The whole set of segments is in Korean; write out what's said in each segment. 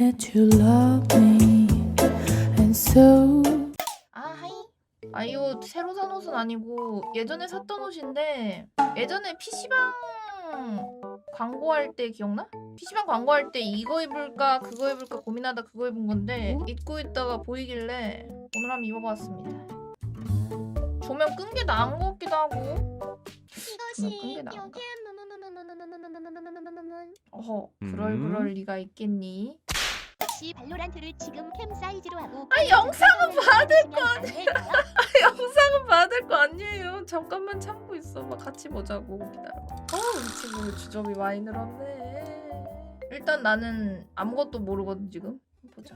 that you love me. And so 아 하이. 아 이거 새로 산 옷은 아니고 예전에 샀던 옷인데 예전에 PC방 광고할 때 기억나? PC방 광고할 때 이거 입을까 그거 입을까 고민하다 그거 입은 건데 어? 입고 있다가 보이길래 오늘 한번 입어봤습니다. 조명 끈 게 나은 것 같기도 하고. 이것이 여기에 어허 그럴 음. 그럴 리가 있겠니? 혹시 발로란트를 지금 캠 사이즈로 하고 아, 영상은 받을 거 아니에요? 영상은 받을 거 아니에요. 잠깐만 참고 있어. 막 같이 보자고 기다려. 어, 음치 뭐 주접이 많이 늘었네. 일단 나는 아무것도 모르거든 지금. 보자.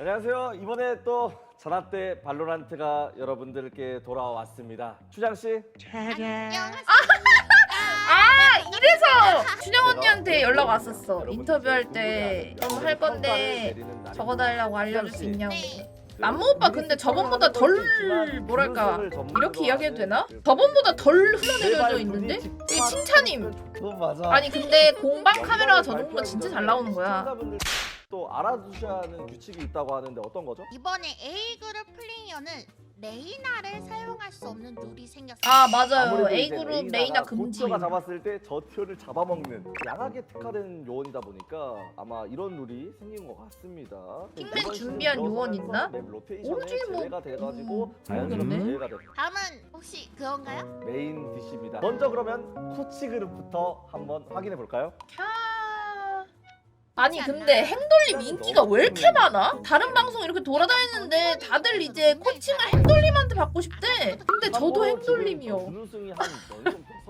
안녕하세요. 이번에 또 전화 때 발로란트가 여러분들께 돌아왔습니다. 추장 씨, 안녕하세요. 아, 아 이래서 준영 언니한테 연락 왔었어 인터뷰할 때좀할 건데. 적어달라고 알려줄 수 있냐고 네. 남모 오빠 근데 저번보다 덜 뭐랄까 이렇게 이야기해도 되나? 저번보다 덜 흘러내려져 있는데? 이게 칭찬임 그건 맞아. 아니 근데 공방 카메라가 저 정도면 진짜 잘 나오는 거야 또 알아두셔야 하는 규칙이 있다고 하는데 어떤 거죠? 이번에 A 그룹 플레이어는 레이나를 사용할 수 없는 룰이 생겼어요. 아 맞아요 이제 A그룹 레이나 금지 고티어가 잡았을 때 저 티어를 잡아먹는 양하게 특화된 요원이다 보니까 아마 이런 룰이 생긴 것 같습니다. 핑맨 이번 준비한 요원 있나? 맵 로테이션에 모르지, 뭐. 제외가 돼가지고 음, 자연스럽게 됐다. 다음은 혹시 그건가요? 메인 DC입니다. 먼저 그러면 코치 그룹부터 한번 확인해 볼까요? 캬... 아니 근데 행돌림 인기가 왜 이렇게 많아? 다른 방송 이렇게 돌아다니는데 다들 이제 코칭을 행돌림한테 받고 싶대 근데 저도 행돌림이요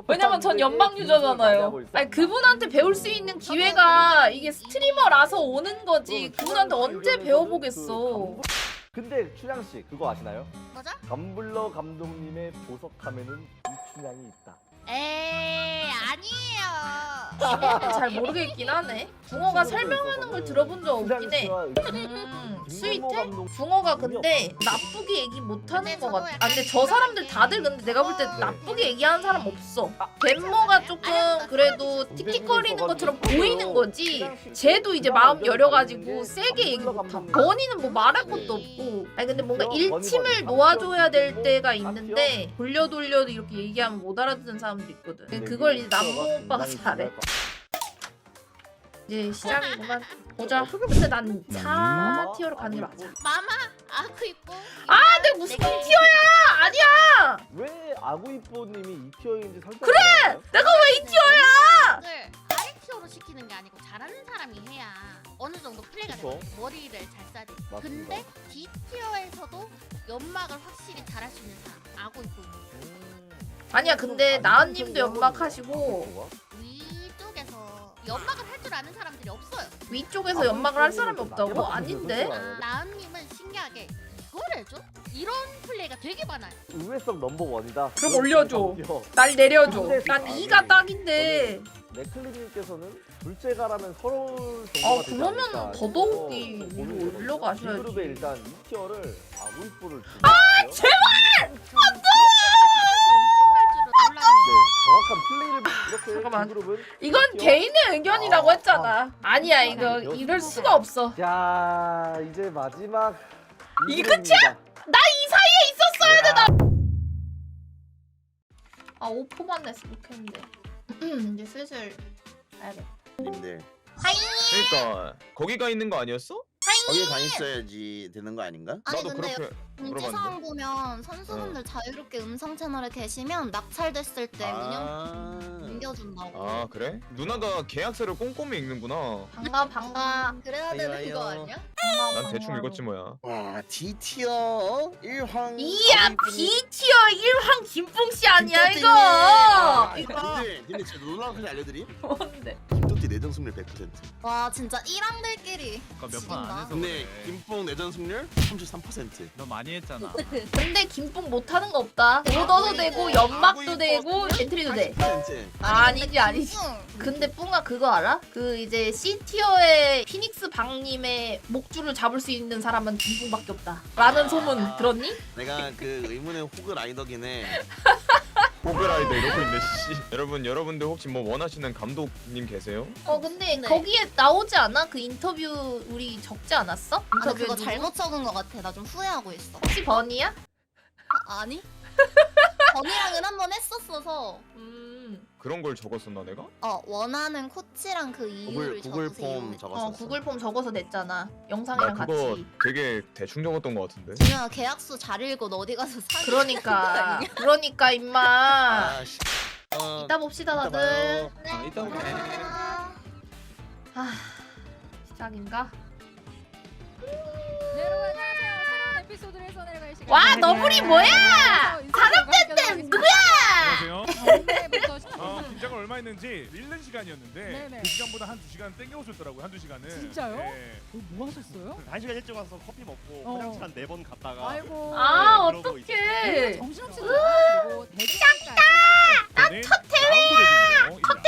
왜냐면 전 연방 유저잖아요. 아니 그분한테 배울 수 있는 기회가 이게 스트리머라서 오는 거지. 그분한테 언제 배워보겠어. 근데 춘향 씨 그거 아시나요? 뭐죠? 감블러 감독님의 보석 함에는 이춘향이 있다. 에이 아니에요. 잘 모르겠긴 하네. 붕어가 설명하는 걸 들어본 적 없긴 해. 음, 스위트? 붕어가 근데 나쁘게 얘기 못하는 것 같아. 아 근데 저 사람들 다들 근데 내가 볼 때 나쁘게 얘기하는 사람 없어. 뱀모가 조금 그래도 틱틱거리는 것처럼 보이는 거지. 쟤도 이제 마음 열려가지고 세게 얘기 못함. 버니는 뭐 말할 것도 없고. 아니 근데 뭔가 일침을 놓아줘야 될 때가 있는데 돌려 돌려도 이렇게 얘기하면 못 알아듣는 사람 도 있거든. 그걸 이제 남봉 오빠가 잘해. 이제 시작이구만. 보자. 근데 난 4티어로 가는 게 맞아. 마마 아그 이뻐. 아, 내가 무슨 티어야? 아니야. 왜 아구이뽀님이 이 티어인지 설명 그래! 내가 왜이 티어야? 을 아래 티어로 시키는 게 아니고 잘하는 사람이 해야 어느 정도 플레이가 그쵸. 되고 머리를 잘 써야 돼. 맞습니다. 근데 D 티어에서도 연막을 확실히 잘할 수 있는 사람 아고 있고 아니야, 근데 나은님도 연막하시고 위쪽에서 연막을 할 줄 아는 사람들이 없어요. 위쪽에서 연막을 할 사람이 없다고? 아닌데? 아, 나은님은 신기하게 이걸 해줘? 이런 플레이가 되게 많아요. 의외성 넘버 원이다. 그럼 올려줘. 날 내려줘. 난 2가 딱인데. 네클리님께서는 둘째 가라면 서러울 정도가 아, 되지 그러면 않을까 더더욱이 싶어서 위로 고민을 올려가셔야지. B그룹에 일단 이 티어를 아구이뽀를 아, 제발! 네, 정확한 플레이를 이렇게 잠깐만. B그룹은 이건 개인의 의견이라고 했잖아. 아니야, 이거 이럴 수가 없어. 자 이제 마지막 이게 이그룹입니다. 나이 사이에 있었어야 돼. 나. 아, 5포만 냈으면 좋겠는데. 이제 슬슬 가야겠다. 님들 그러니까 거기가 있는 거 아니었어? 거기 가 있어야지 되는 거 아닌가? 아니 나도 근데 그렇게 공지 물어봤는데. 사항 보면 선수분들 자유롭게 음성 채널에 계시면 낙찰됐을 때 운영 아, 옮겨준다고. 아 그래? 누나가 계약서를 꼼꼼히 읽는구나. 반가 반가. 그래야 아유, 되는 아유. 거 아니야? 반가, 난 대충. 읽었지 뭐야. 와 D 티어 일황 이야 B 티어 1황 김풍 씨 아니야 이거? 아, 이거 님들 님들 제가 놀라운 소식 알려드림? 뭔데? 김도티 내전 승률 100%와 진짜 1왕들끼리 몇판 안 해서 근데 그래. 김뽕 내전 승률 33%너 많이 했잖아. 근데 김풍 못하는 거 없다. 오더도 되고 연막도 되고 엔트리도 돼. 80% 아니지 아니지. 응. 근데 뿡아 그거 알아? 그 이제 C 티어의 피닉스 방님의 목줄을 잡을 수 있는 사람은 김풍밖에 없다. 라는 소문 들었니? 내가 그 의문의 호그 라이더긴 해 호그라이더 이러고 있네 씨. 여러분 여러분들 혹시 뭐 원하시는 감독님 계세요? 어 근데 네. 거기에 나오지 않아? 그 인터뷰 우리 적지 않았어? 아, 나 인터뷰 그거 누구? 잘못 적은 것 같아. 나 좀 후회하고 있어. 혹시 버니야? 아, 아니? 언니랑은 한 번 했었어서 음. 그런 걸 적었었나 내가? 어 원하는 코치랑 그 이유를 구글 구글 적으세요. 폼어 적었어. 구글 폼 적어서 냈잖아. 나 영상이랑 그거 같이. 되게 대충 적었던 것 같은데. 진영아 계약서 잘 읽고 너 어디 가서 사기 그러니까 그러니까 임마. 아, 씨. 어, 이따 봅시다 이따 다들. 봐요. 어, 이따 볼게. 아 시작인가? 네, 여러분 안녕하세요. 새로운 에피소드를 써내려갈 시간. 와 너구리 뭐야? 사람됐대 누구야? 안녕하세요. 어, 했는지 잃는 시간이었는데 네네. 그 시간보다 한 두 시간 땡겨오셨더라고요 한두 시간은 진짜요? 네. 어, 뭐 하셨어요? 한 시간 일찍 와서 커피 먹고 어. 화장실 한 네 번 갔다가 아이고. 아 네, 그러고 어떡해. 정신없이 그리고 대기까지. 첫 대회! 첫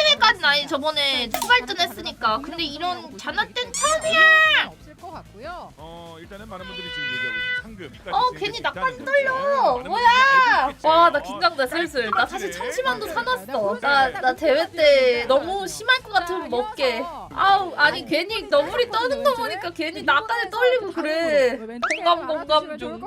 아니 저번에 출발전 했으니까 근데 이런 잔나땐 것 같고요. 어 일단은 많은 분들이 지금 얘기하고 있어요 상금 어 괜히 낙관 떨려! 뭐야! 와나 긴장돼 슬슬. 나 사실 참치만두 사놨어. 나, 나 대회 때 너무 심할 것 같으면 먹게. 아우 아니 괜히 너물이 떠는 거 보니까 괜히 낙관에 떨리고 그래. 공감 공감 좀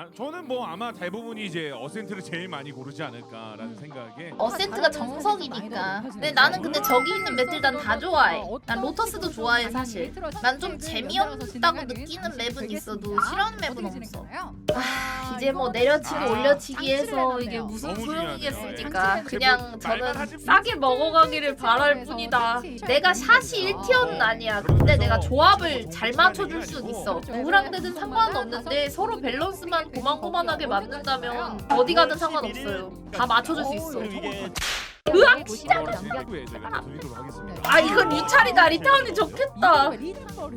아, 저는 뭐 아마 대부분이 이제 어센트를 제일 많이 고르지 않을까라는 생각에 어센트가 정석이니까. 근데 나는 근데 저기 있는 맵들 난다 좋아해. 난 로터스도 좋아해 사실. 난 좀 재미없다고 느끼는 맵은 있어도 싫어하는 맵은 없어. 아, 이제 뭐 내려치기 아, 올려치기 해서 이게 무슨 너무 소용이겠습니까 중요하네요. 그냥 그 말만 저는 하지 싸게 먹어가기를 바랄 뿐이다. 내가 샷이 1티어는 아니야. 근데 내가 조합을 잘 맞춰줄 순 있어. 누구랑 되든 상관없는데 서로 밸런스만 고만고만하게 맞는다면 어디 가든 상관없어요 다 맞춰줄 수 있어 으악 진짜 아 이거 리찰이다 리타운이 좋겠다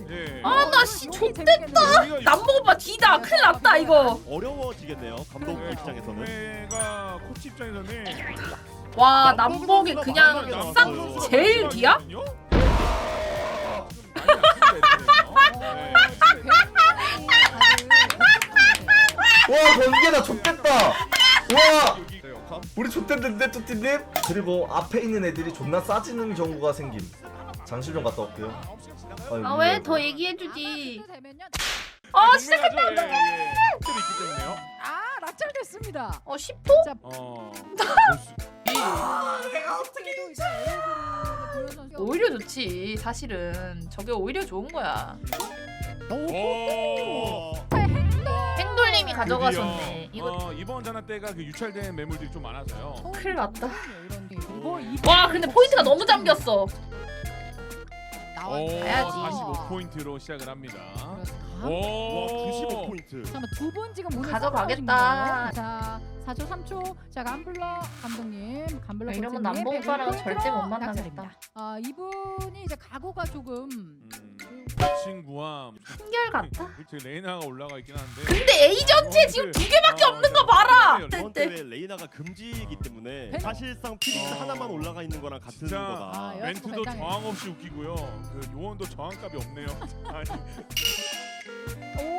예. 아나씨 좆됐다 남보 오빠 뒤다 큰일 났다 이거 어려워지겠네요 감독 네, 입장에서는 코치 입장에서는 와 남복이 그냥 쌍 제일 뒤야? 와 번개다 좆됐다. 와. 우리 좆됐는데 뚜띠님? 그리고 앞에 있는 애들이 존나 싸지는 경우가 생김. 장실 좀 갔다 올게요. 아 왜? 더 얘기해주지. 아 시작했다. 어떡해. 있기 때문에요? 아 낙찰됐습니다. 어 10호? 자, 어. 도현 선수가 오히려 좋지 사실은. 저게 오히려 좋은 거야. 오. 행돌님이 가져가셨네 이거 어, 이번 자나 때가 그 유찰된 매물들이 좀 많아서요. 큰일 났다 이와 근데 포인트가 너무 잠겼어 오, 가야지. 45포인트로 시작을 합니다. 와, 오, 와 95포인트 잠깐만 두분 지금 오늘 가져가겠다. 거예요? 자 4초 3초 자 감블러 감독님 감블러 야, 이러면 오빠랑 백포인트로 절대 못 만나겠다. 아 이분이 이제 각오가 조금 음, 친구와 한결 같다 그치 레이나가 올라가 있긴 한데. 근데 에이전트에 지금 두 개밖에 아, 없는 거 봐라 이번 네. 대회 레이나가 금지이기 때문에 사실상 피닉스 어. 하나만 올라가 있는 거랑 같은 진짜. 거다 아, 여- 멘트도 발장해. 저항 없이 웃기고요. 그 요원도 저항값이 없네요. 아니.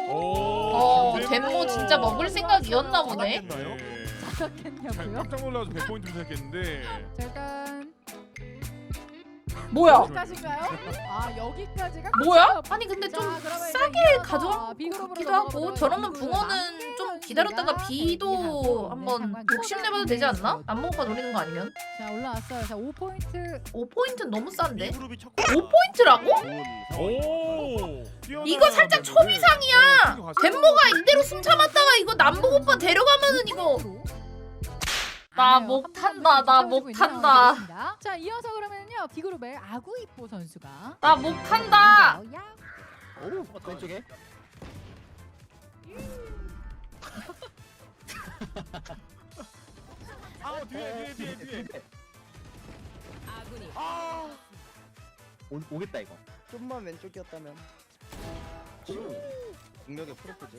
어 오, 덴모 진짜 먹을 생각이었나 보네 나요? 네. 작겠냐고요? 깜짝 놀라서 100포인트 생각했는데 잠깐 뭐야 여기까지인가요? 아 여기까지가 뭐야? 끝이에요. 아니 근데 자, 좀 그러면 이제 싸게 이어서 가져온 B그룹으로 것 같기도 하고 저러면 붕어는 좀 남은 기다렸다가 선수가 B도 얘기하고 한번. 욕심내봐도 되지 않나? 남봉 오빠 노리는 거 아니면? 자 올라왔어요. 자 5포인트 5포인트는 너무 싼데? 그룹이 첫 5포인트라고? 오. 이거 살짝 초미상이야. 덴모가 이대로 숨 참았다가 이거 남봉 오빠 데려가면은 이거 나목 탄다, 나목 탄다. 자 이어서 그러면요 B그룹의 아구이뽀 선수가. 나못 탄다! 오, 왼쪽에. 아 뒤에 뒤에 뒤에 뒤에. 오, 오겠다 이거. 좀만 왼쪽이었다면. 공격의 프로포즈.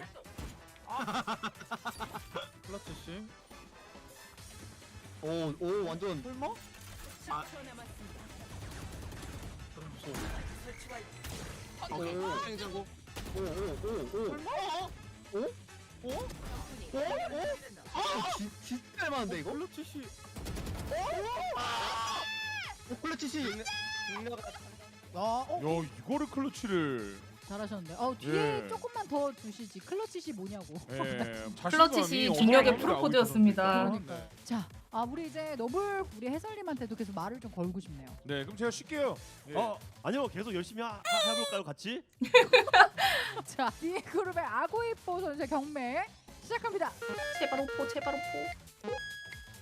플러스 씨. 오, 오 완전. 설마? 오, 오, 오, 오, 오. 오? 오? 오? 오? 진- 진짜 잘 맞는데 이거? 클러치시 콜레치시 어, 어, 야 이거를 클러치를 잘하셨는데. 어 뒤에 예. 조금만 더 두시지. 클러치시 뭐냐고. 예, 클러치시 자신감이 중력의 어마어마하게 프로포즈였습니다. 네. 자, 아 우리 이제 노블 우리 해설님한테도 계속 말을 좀 걸고 싶네요. 네 그럼 제가 쉴게요 예. 어 아니요 계속 열심히 하, 하- 해볼까요 같이? 자, D 그룹의 아고이포 선수의 경매 시작합니다. 제발 오포 제발 오포.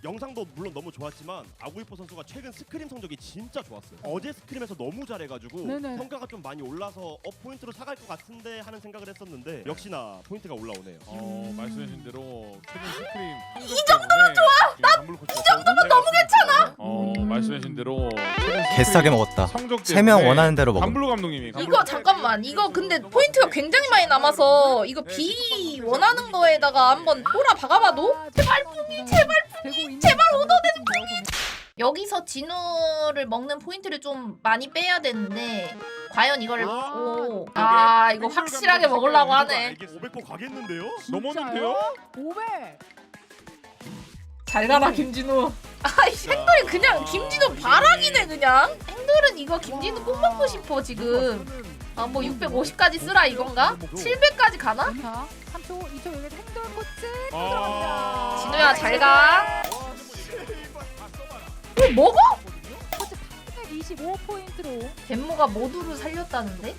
영상도 물론 너무 좋았지만 아구이포 선수가 최근 스크림 성적이 진짜 좋았어요. 어제 스크림에서 너무 잘해가지고 네네. 평가가 좀 많이 올라서 업 포인트로 사갈 것 같은데 하는 생각을 했었는데 역시나 포인트가 올라오네요. 어 말씀하신 대로 최근 스크림 이 정도면 좋아 나이 정도면 너무 괜찮아 어 음. 말씀하신 대로 개싸게 먹었다. 성적 세명 때문에 원하는 대로 먹음. 간블루 감독님이 이거 잠깐만 이거 근데 포인트가 굉장히 많이 남아서 이거 B 원하는 거에다가 한번 꼬라 박아봐도 제발 뿡이 제발 뿡이 제발 오더되는 여기서 진우를 먹는 포인트를 좀 많이 빼야 되는데 과연 이걸 아, 오. 아 이거 확실하게 먹으려고 하네 500번 가겠는데요? 넘었는데요? 500. 잘 가라 김진우 아이 행돌이 그냥 김진우 바락이네 그냥 행돌은 이거 김진우 꼭 먹고 싶어 지금 아 뭐 650까지 쓰라 이건가? 700까지 가나? 자, 3초, 2초 여기 행돌 코트 아. 들어갑니다. 진우야 잘 가 왜 먹어? 코트 825포인트로 덴모가 모두를 살렸다는데?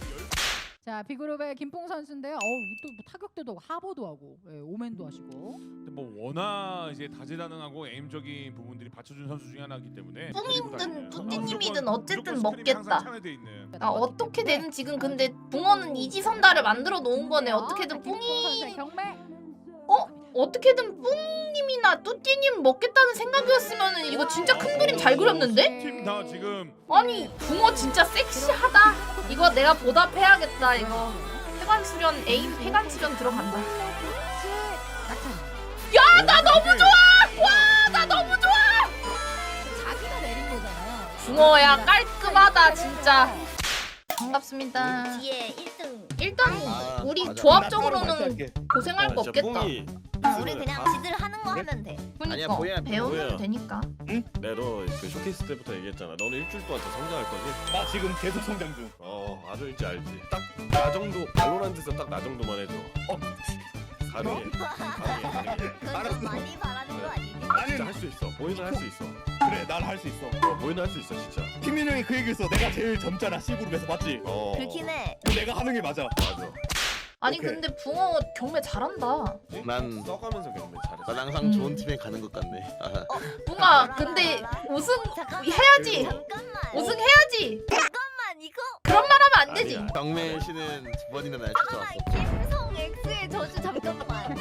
자 B그룹의 김풍 선수인데요. 어우 또뭐 타격대도 하고 하버도 하고 예, 오맨도 하시고 근데 뭐 워낙 이제 다재다능하고 에임적인 부분들이 받쳐준 선수 중에 하나이기 때문에 뿡이든 다니는. 뚜띠님이든 무조건- 어쨌든 먹겠다. 있는. 아 어떻게 되든 지금 근데 붕어는 이지선다를 만들어 놓은 거네 어떻게든 김풍 선수의 뿡이 경매 어? 어떻게든 뿡님이 나 뚜띠님 먹겠다는 생각이었으면 이거 진짜 큰 그림 잘 그렸는데? 팀다 지금 아니 붕어 진짜 섹시하다. 이거 내가 보답해야겠다 이거. 해관 수련 에임 해관 수련 들어간다. 야 나 너무 좋아! 와 나 너무 좋아! 자기가 내린 거잖아요. 붕어야 깔끔하다 진짜. 반갑습니다. 뒤에 1등. 일단 아, 우리. 조합적으로는 고생할 거 없겠다 아, 우리 그냥 지들 하는 거 하면 돼. 아니야, 그러니까 보여야 돼, 배우면. 되니까 내가 너그 쇼케이스 때부터 얘기했잖아. 너는 일주일 동안 더 성장할 거지? 나 지금 계속 성장 중. 어, 아주 일지 알지. 딱 나 정도 발로란트에서 딱 나 정도만 해줘. 어, 가능해. 가능해, 가능해. 그건 좀 많이 바라는 거 아니니? 나 진짜 할 수 있어. 보이는 할 수 있어. 그래, 난 할 수 있어. 어, 보이는 할 수 있어, 진짜. 팀민 형이 그 얘기했어. 내가 제일 젊잖아 C 그룹에서 맞지? 어. 그렇긴 해. 내가 하는 게 맞아. 맞아. 아니 오케이. 근데 붕어 경매 잘한다 난 써가면서 경매 잘해. 난 항상 좋은 팀에 가는 것 같네. 붕어 근데 우승. 해야지 잠깐만. 우승해야지 잠깐만 이거. 그런 말 하면 안 되지 아니야. 경매 씨는 두 번이나 날 잠깐만 김성 X의 저주 잠깐만.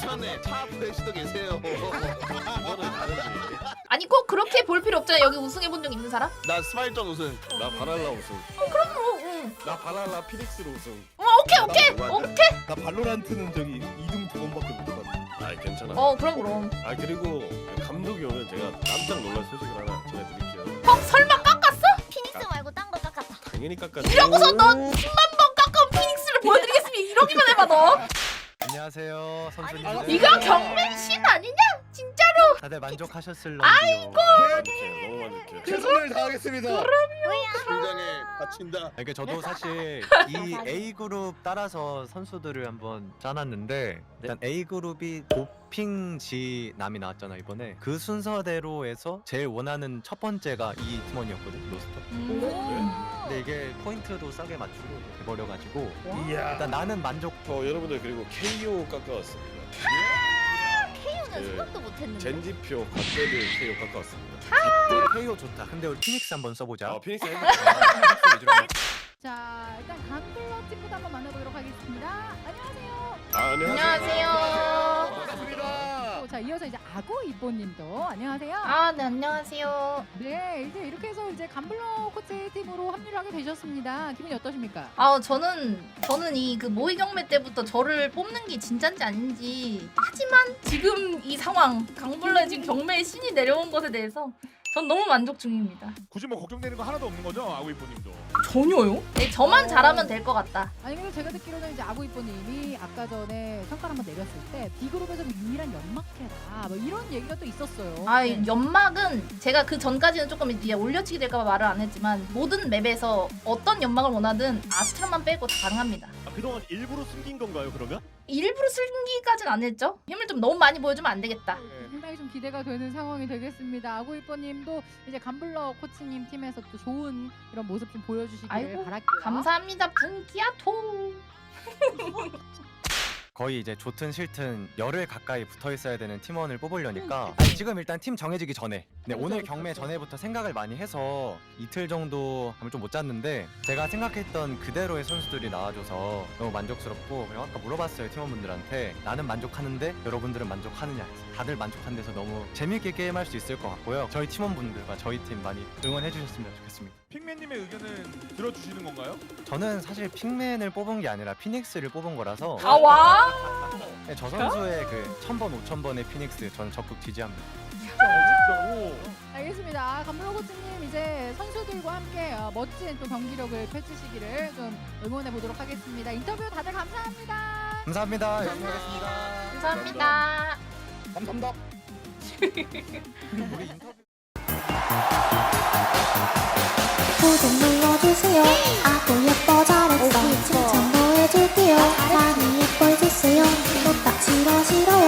전에 차 앞에 시도 계세요. 이거는 다르지. 아니 꼭 그렇게 볼 필요 없잖아 여기 우승해 본 적 있는 사람? 나 스마일전 우승. 나 바랄라 우승. 어, 응. 나 바랄라 피닉스로 우승. 어, 오케이 오케이 오케이 나 발로란트는 저기 2등 두 번밖에 못 해봤네. 아, 괜찮아. 어 그럼 그럼 아 그리고 감독이 오면 제가 깜짝 놀랄 소식을 하나 전해드릴게요. 어 설마 깎았어? 피닉스 말고 딴 거 깎았다. 당연히 깎았지. 이러고서 너 10만 번 깎아온 피닉스를 보여드리겠으면 이러기만 해봐 너 안녕하세요 선수님. 이거 경매신 아니냐? 다들 만족하셨을런지요. 아이고. 만족해, 너무 만족해. 최선을 다하겠습니다. 굉장히 바친다. 그러니까 저도 사실 이 A 그룹 따라서 선수들을 한번 짜놨는데 일단 A 그룹이 도핑지 남이 나왔잖아 이번에 그 순서대로 해서 제일 원하는 첫 번째가 이 팀원이었거든 로스터. 근데 이게 포인트도 싸게 맞추고 돼버려가지고 일단 나는 만족. 어 여러분들 그리고 KO 깎아왔습니다. 예. 생각도 못했는데. 젠지표 갓데드 KO 깎아왔습니다. 페이오 좋다. 근데 우리 피닉스 한번 써보자. 아 피닉스 위주로 한번 자 일단 강블러 팀부터 한번 만나보도록 하겠습니다. 안녕하세요. 아 안녕하세요 어, 자 이어서 이제 아고 이보님도 안녕하세요. 아 네 안녕하세요 네 이제 이렇게 해서 이제 간블러 코치 팀으로 합류를 하게 되셨습니다. 기분이 어떠십니까? 아 저는 저는 이 그 모의 경매 때부터 저를 뽑는 게 진짠지 아닌지 하지만 지금 이 상황 강불러의 지금 경매의 신이 내려온 것에 대해서 전 너무 만족 중입니다. 굳이 뭐 걱정되는 거 하나도 없는 거죠 아구이뽀님도. 전혀요? 네, 저만 잘하면 될 것 같다. 아니 근데 제가 듣기로는 이제 아구이뽀님이 아까 전에 평가를 한번 내렸을 때 B그룹에서 유일한 연막해라 뭐 이런 얘기가 또 있었어요. 아, 네. 연막은 제가 그 전까지는 조금 이제 올려치기 될까봐 말을 안 했지만 모든 맵에서 어떤 연막을 원하든 아스트라만 빼고 다 가능합니다. 그동안 일부러 숨긴 건가요 그러면? 일부러 슬기까진 안 했죠. 힘을 좀 너무 많이 보여주면 안 되겠다. 상당히 좀 기대가 되는 상황이 되겠습니다. 아구이뽀님도 이제 감블러 코치님 팀에서 또 좋은 이런 모습 좀 보여주시기를 아이고, 바랄게요. 감사합니다, 분기야토. 거의 이제 좋든 싫든 열흘 가까이 붙어 있어야 되는 팀원을 뽑으려니까 아니, 지금 일단 팀 정해지기 전에. 네, 그렇죠, 오늘 그렇죠. 경매 전에부터 생각을 많이 해서 이틀 정도 감을 좀못 잤는데 제가 생각했던 그대로의 선수들이 나와줘서 너무 만족스럽고 그리고 아까 물어봤어요 팀원분들한테. 나는 만족하는데 여러분들은 만족하느냐 다들 만족한 데서 너무 재밌게 게임할 수 있을 것 같고요. 저희 팀원분들과 저희 팀 많이 응원해 주셨으면 좋겠습니다 핑맨님의 의견은 들어주시는 건가요? 저는 사실 픽맨을 뽑은 게 아니라 피닉스를 뽑은 거라서 다 와? 네, 저 선수의 그 1000번, 5000번의 피닉스 저는 적극 지지합니다. 진짜로. 알겠습니다. 감블러 코치님 이제 선수들과 함께 어, 멋진 또 경기력을 펼치시기를 좀 응원해 보도록 하겠습니다. 인터뷰 다들 감사합니다. 감사합니다. 열심히 하겠습니다. 감사합니다. 감사합니다. 우리 인터뷰 구독 눌러주세요. 아구 예뻐 잘했어. 칭찬도 해줄게요. 많이 예뻐해주세요. 또딱 싫어 싫어